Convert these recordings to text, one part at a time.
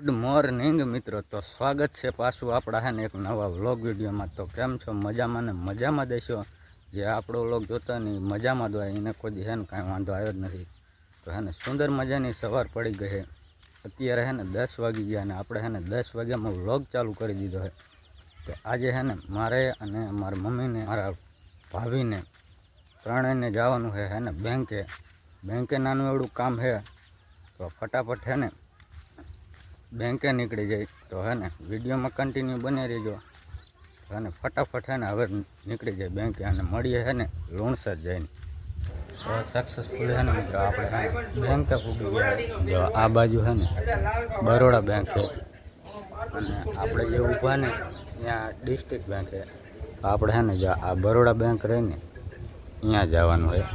Good morning મિત્રો. તો સ્વાગત છે પાછું આપણા હે ને એક નવા વ્લોગ વિડીયોમાં. તો કેમ છો? મજામાં ને મજામાં દેશો જે આપણો વ્લોગ જોતા ને મજામાં દો એને કોઈ દી હે ને કાંઈ વાંધો આવ્યો જ નથી. તો હે ને સુંદર મજાની સવાર પડી ગઈ છે અત્યારે હે ને દસ વાગી ગયા અને આપણે હે ને દસ વાગ્યામાં વ્લોગ ચાલુ કરી દીધો છે તો આજે હે ને મારે અને મારા મમ્મીને, મારા ભાભીને ત્રણેયને જવાનું છે હે ને બેંકે બેંકે નાનું એવડું કામ છે તો ફટાફટ હે ને બેંકે નીકળી જાય તો હે ને, વિડીયોમાં કન્ટિન્યુ બની રહેજો. તો હે ને, ફટાફટ હે ને, હવે નીકળી જાય બેંકે અને મળીએ હે ને, લુણસર જઈને. તો સક્સેસફુલ હે ને મિત્રો આપણે બેંકે પૂગી ગયા. જો આ બાજુ હે ને, બરોડા બેંક છે. અને આપણે જે ઊભા ને, ત્યાં ડિસ્ટ્રિક્ટ બેંક છે. આપણે હે ને, જો આ બરોડા બેંક રહીને અહીંયા જવાનું હોય.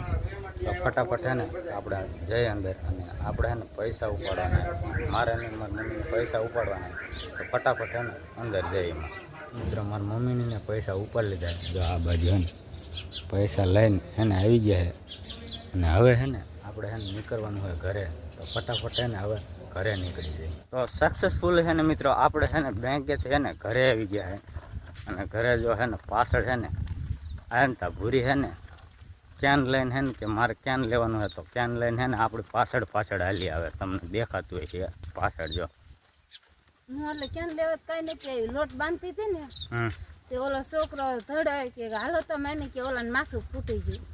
તો ફટાફટ હે ને આપણે જઈએ અંદર અને આપણે હે ને પૈસા ઉપાડવાના મારે ને મારી મમ્મીને પૈસા ઉપાડવાના તો ફટાફટ હે ને અંદર જઈએ મિત્રો મારી મમ્મીને પૈસા ઉપાડી લીધા જો આ બાજુ હે પૈસા લઈને હે ને આવી ગયા છે અને હવે હે ને આપણે હે ને નીકળવાનું હોય ઘરે તો ફટાફટ હે હવે ઘરે નીકળી જઈએ તો સક્સેસફુલ હે ને મિત્રો આપણે હે ને બેંકેથી છે ને ઘરે આવી ગયા હે અને ઘરે જો હે ને પાછળ હે ને આ ને તા ભૂરી હે ને કેન લઈને હે ને કે મારે કેન લેવાનું હતો કેન લઈને હે ને આપણી પાછળ પાછળ હાલી આવે. તમને દેખાતું હોય છે પાછળ જો. હું એટલે કેન લેવા કઈ નથી આવી લોટ બાંધતી હતી ને તે ઓલો છોકરો ધડાય કે હાલો તો મેં કે ઓલાને માથું ફૂટી ગયું.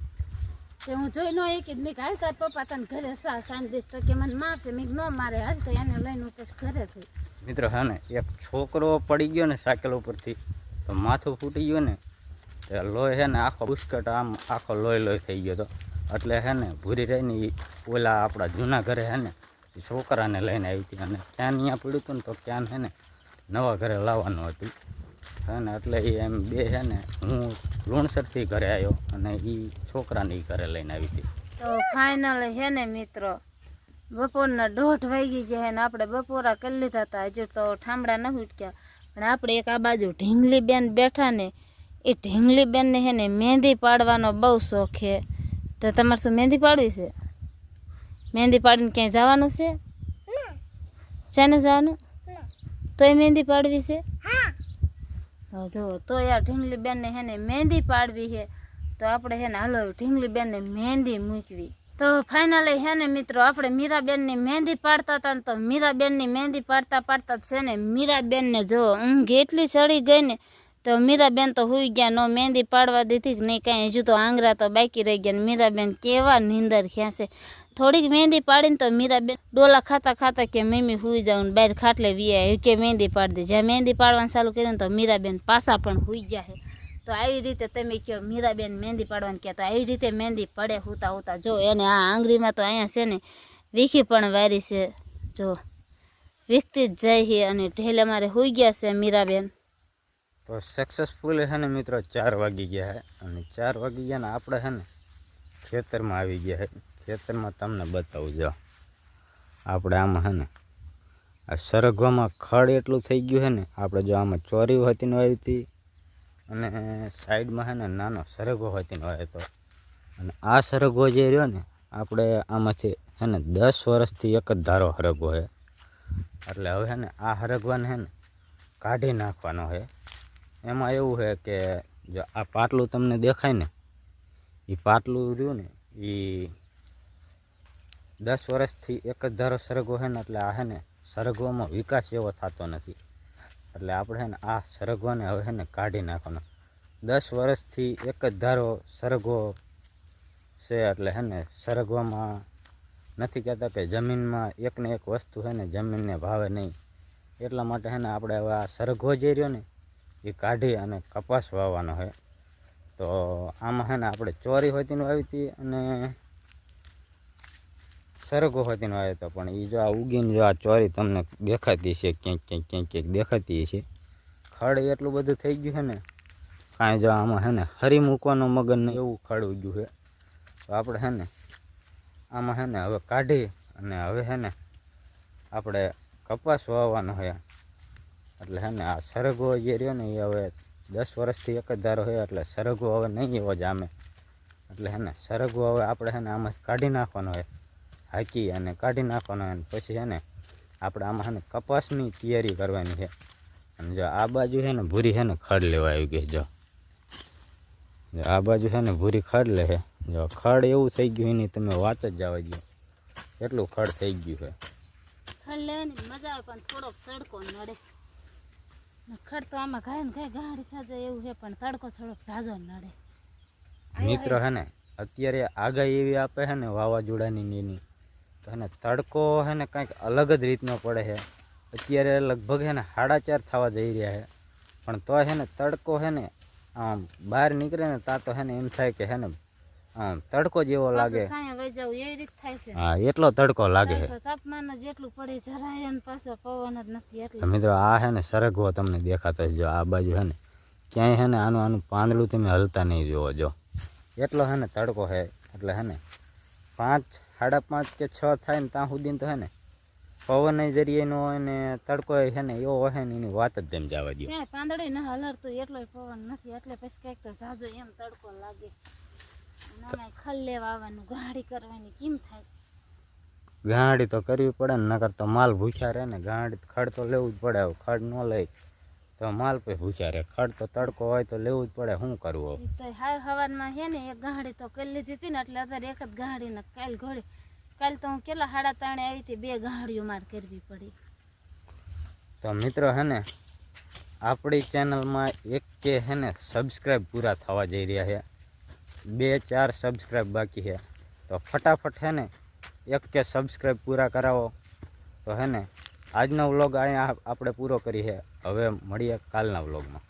તે હું જોઈ નો એક મેં હાલ તાર પપ્પા તને ઘરે સા સાંજ દઈશ તો કે મને મારશે મેં ન મારે હાલ તો એને લઈને હું પછી ઘરે થઈ મિત્રો હા ને એક છોકરો પડી ગયો ને સાયકલ ઉપરથી તો માથું ફૂટી ગયું ને લોહી હે ને આખો બુસ્કટ આમ આખો લોહી લોહી થઈ ગયો તો. એટલે હે ને ભૂરી રહીને ઓલા આપણા જૂના ઘરે હે ને છોકરાને લઈને આવી હતી અને ક્યાં અહીંયા પડ્યું હતું ને તો ક્યાં હે ને નવા ઘરે લાવવાનું હતું. હે ને એટલે એ એમ બે હે ને હું લુણસરથી ઘરે આવ્યો અને એ છોકરાને એ ઘરે લઈને આવી હતી. તો ફાઇનલ હે ને મિત્રો, બપોરના દોઢ વાગી ગયા ને આપણે બપોરા કરી લીધા હતા. હજુ તો ઠામડા ન ઉઠ્યા પણ આપણે એક આ બાજુ ઢીંગલી બેન બેઠા ને એ ઢીંગલી બેનને હે ને મહેંદી પાડવાનો બહુ શોખ છે. તો તમારે શું મહેંદી પાડવી છે? મહેંદી પાડીને ક્યાંય જવાનું છે? ચાને જવાનું? તોય મહેંદી પાડવી છે? જો તો યાર ઢીંગલી બેનને હે ને મહેંદી પાડવી છે. તો આપણે હે ને હાલો ઢીંગલી બેનને મહેંદી મૂકવી. તો ફાઇનલી હે ને મિત્રો, આપણે મીરાબેનની મહેંદી પાડતા હતા ને તો મીરાબેનની મહેંદી પાડતા પાડતા છે ને મીરાબેનને જો ઊંઘ એટલી ચડી ગઈ ને તો મીરાબેન તો હુઈ ગયા, નો મહેંદી પાડવા દીધી કે નહીં કાંઈ. હજુ તો આંગરા તો બાકી રહી ગયા ને મીરાબેન કેવા નીંદર ખેંચે થોડીક મહેંદી પાડીને તો મીરાબેન ડોલા ખાતા ખાતા કે મમ્મી હુઈ જાઉં ને બહાર ખાટલે વીયા કે મહેંદી પાડી દે. જ્યાં મહેંદી પાડવાનું ચાલુ કર્યું ને તો મીરાબેન પાછા પણ હુઈ ગયા છે. તો આવી રીતે તમે કહો મીરાબેન મહેંદી પાડવાનું કહેતા આવી રીતે મહેંદી પડે હુતા હુતા. જો એને આ આંગળીમાં તો અહીંયા છે ને વીખી પણ વારી છે. જો. વીખતી જ જાય છે અને ઢેલે મારે હુઈ ગયા છે મીરાબેન. તો સક્સેસફુલ છે ને મિત્રો, ચાર વાગી ગયા હે અને ચાર વાગી ગયા ને આપણે છે ને ખેતરમાં આવી ગયા હે ખેતરમાં તમને બતાવું જો. આપણે આમાં છે ને, આ સરગવામાં ખડ એટલું થઈ ગયું છે ને, આપણે જો આમાં ચોરી હોતીનો આવી હતી, અને સાઈડમાં છે ને નાનો સરગવો હોતીનો આવ્યો તો અને આ સરગો જે રહ્યો ને, આપણે આમાંથી છે ને દસ વર્ષથી એક જ ધારો હરગવો છે. એટલે હવે છે ને આ હરગવાને છે ને કાઢી નાખવાનો છે. એમાં એવું છે કે જો આ પાટલું તમને દેખાય ને એ પાટલું રહ્યું ને એ દસ વર્ષથી એક જ ધારો સરગવો છે ને, એટલે આ છે ને સરગવામાં વિકાસ એવો થતો નથી. એટલે આપણે ને આ સરગવાને હવે છે ને કાઢી નાખવાનો. દસ વર્ષથી એક જ ધારો સરગવો છે, એટલે છે ને સરગવામાં નથી કહેતા કે જમીનમાં એકને એક વસ્તુ છે ને જમીનને ભાવે નહીં. એટલા માટે છે ને આપણે હવે આ સરગવો જે રહ્યો ને એ કાઢી અને કપાસ વાવવાનો છે તો આમાં છે ને આપણે ચોરી હોતીનું આવી હતી અને સરગો હોતીનો આવ્યો હતો પણ એ જો આ ઉગીને જો આ ચોરી તમને દેખાતી છે, ક્યાંક ક્યાંક ક્યાંક ક્યાંક દેખાતી છે. ખડ એટલું બધું થઈ ગયું છે ને, કાંઈ જો આમાં છે ને હરી મૂકવાનો મગન એવું ખડ ઉગ્યું છે તો આપણે છે ને આમાં છે ને હવે કાઢી અને હવે છે ને આપણે કપાસ વાવવાનો છે એટલે હે ને, આ સરગવો જે રહ્યો ને, એ હવે દસ વર્ષથી એક જ ધારો હોય, એટલે સરગવો હવે નહીં એવો જામે એટલે હે ને સરગવો હવે આપણે છે ને, આમાં કાઢી નાખવાનો હોય. હાકી અને કાઢી નાખવાનો હોય પછી છે ને, આપણે આમાં હે ને, કપાસની તૈયારી કરવાની છે. અને જો આ બાજુ છે ને, ભૂરી છે ને, ખડ લેવા આવી ગઈ જો. જો આ બાજુ છે ને, ભૂરી ખડ લે છે. જો ખડ એવું થઈ ગયું, એની તમે વાત જ જવા દો કેટલું ખડ થઈ ગયું છે. મજા આવે, પણ થોડોક તડકો નડે ખડ તો આમાં ઘાય ને ઘાય ગાડી થશે એવું છે પણ તડકો થોડોક ઝાઝો નડે. મિત્રો હે. ને અત્યારે આગાહી એવી આપે છે ને વાવાઝોડાની નીની તો હે ને તડકો હે ને કંઈક અલગ જ રીતનો પડે છે અત્યારે લગભગ હે ને સાડા ચાર થવા જઈ રહ્યા છે પણ તો હે ને તડકો હે ને આમ બહાર નીકળે ને તા તો હે ને એમ થાય કે હે ને આમ તડકો જેવો લાગે. છે. હા એટલો તડકો લાગે છે. તાપમાન જેટલું પડે જરાય પાછો પવન જ નથી એટલે. મિત્રો આ હે ને સરગવો તમને દેખાતો જો આ બાજુ હે ને ક્યાંય હે ને આનું આનું પાંદડું તમે હલતા નહીં જોવો જો. એટલો હે ને તડકો હે એટલે હે ને પાંચ સાડા પાંચ કે છ થાય ને ત્યાં સુધી તો હે ને પવન જરીએનો અને તડકો હે ને એવો હોય ને એની વાત જ તેમ જવા દો પાંદડે ન હલરતું એટલો પવન નથી. એટલે પછી કંઈક તો જાજો એમ તડકો લાગે. ખડ લેવા આવવાનું ગાડી કરવાની કેમ થાય? ગાંડી તો કરવી પડે ને નકર તો માલ ભૂખ્યા રહે ને ગાંડી ખડ તો લેવું જ પડે ખડ ન લઈ. તો માલ પછી ભૂખ્યા રહે ખડ તો તડકો હોય તો લેવું જ પડે શું કરવું તો હાવ હવારમાં છે ને એક ગાડી તો કરી લીધી હતી ને એટલે અત્યારે એક જ ગાડી ને કાલ ઘોડી. કાલ તો હું કેટલા સાડા ત્રણે આવી હતી બે ગાડીઓ માર કરવી પડી. તો મિત્રો હે ને આપણી ચેનલમાં એક કે હે ને સબસ્ક્રાઈબ પૂરા થવા જઈ રહ્યા છે. બે ચાર સબસ્ક્રાઈબ બાકી છે. તો ફટાફટ હે ને, એક કે સબસ્ક્રાઈબ પૂરા કરાવો. તો હે ને, આજનો વ્લોગ અહીંયા આપણે પૂરો કરી છે. હવે મળીએ કાલના વ્લોગમાં